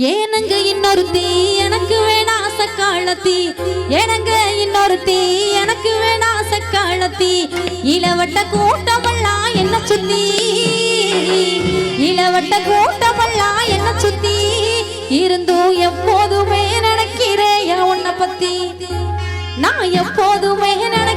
ஏனங்க இன்னொருத்தி எனக்கு வேணா சக்காலத்தி. ஏனங்க இன்னொருத்தி எனக்கு வேணா சக்காலத்தி. இளவட்ட கூட்டமெல்லாம் என்ன சுத்தி? இளவட்ட கூட்டமெல்லாம் என்ன சுத்தி? இருந்தும் எப்போதுமே நினைக்கிறேன் உன்னை பத்தி? நான் எப்போதுமே நினைக்கிறேன்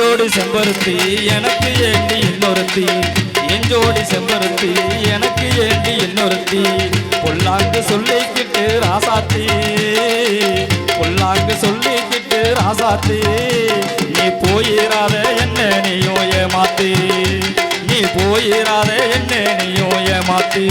என் செம்பருத்தி எனக்கு ஏண்டி இன்னொருத்தி? எஞ்சோடி செம்பருத்தி எனக்கு ஏண்டி இன்னொருத்தி? பொல்லாங்கு சொல்லிக்கிட்டு ராசாத்தி. பொல்லாங்கு சொல்லிக்கிட்டு ராசாத்தி. நீ போயிராத என்ன நீயும் ஏமாத்தி. நீ போயிராத என்ன நீயும் ஏமாத்தி.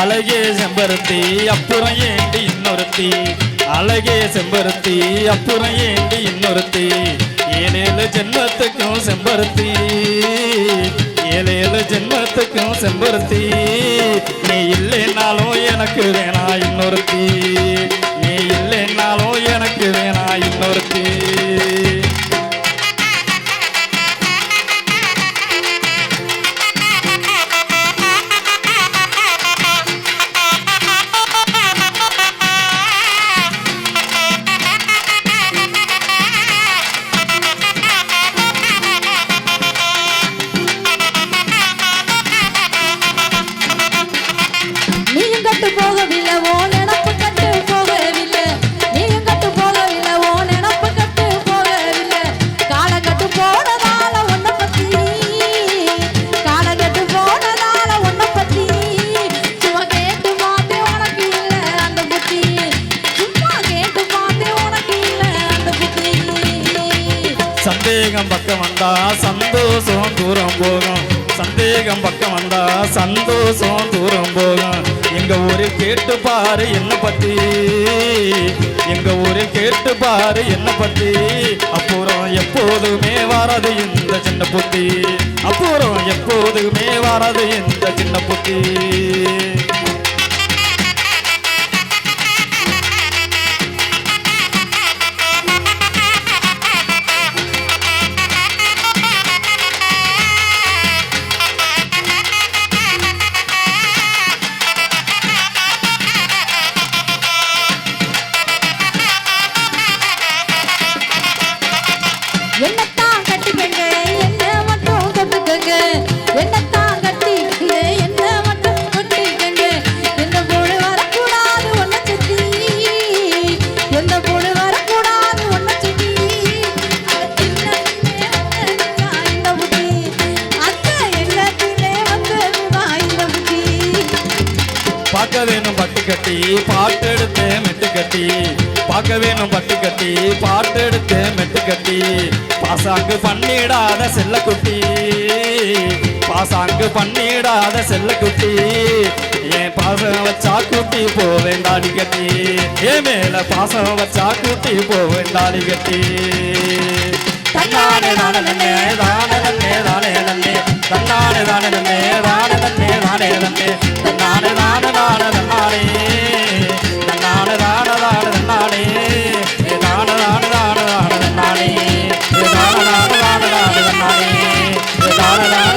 அழகே செம்பருத்தி அப்புறம் ஏண்டி இன்னொருத்தி? அழகே செம்பருத்தி அப்புறம் ஏண்டி இன்னொருத்தி? ஏழேழு ஜென்மத்துக்கும் செம்பருத்தி. ஏழேழு ஜென்மத்துக்கும் செம்பருத்தி. நீ இல்லைனாலும் எனக்கு வேணா இன்னொருத்தி. சந்தேகம் பக்கம் வந்தா சந்தோஷம் தூரம் போகும். சந்தேகம் பக்கம் வந்தா சந்தோஷம் தூரம் போகும். எங்க ஊரு கேட்டு பாரு என்ன பத்தி. எங்க ஊரு கேட்டு பாரு என்ன பத்தி. அப்புறம் எப்போதுமே வராது இந்த சின்ன புத்தி. அப்புறம் எப்போதுமே வராது இந்த சின்ன புத்தி. பார்க்க வேணும் பட்டு கட்டி பாட்டு எடுத்தேன் மெட்டு கட்டி. பார்க்க வேணும் பட்டு கட்டி பாட்டு எடுத்தேன் மெட்டு கட்டி. பாசாக்கு பண்ணிடாத செல்ல குட்டி பாசாங்கு பண்ணிடாத செல்ல குட்டி. என் பாசம் வச்சா கூட்டி போவேண்டா நீ கட்டி. என் மேல பாசம் வச்சா கூட்டி போவேண்டா நீ கட்டி. தன்னானே தானே நன்னே தானே நன்னே தானே நன்னே. தன்னானே தானே நன்னே தானே நன்னே தானே நன்னே. தன்னானே தானே தானே தன்னானே. தன்னானே தானே தானே தன்னானே. தானே தானே தானே தானே தன்னானே. தானே தானே தானே தன்னானே. தானே தானே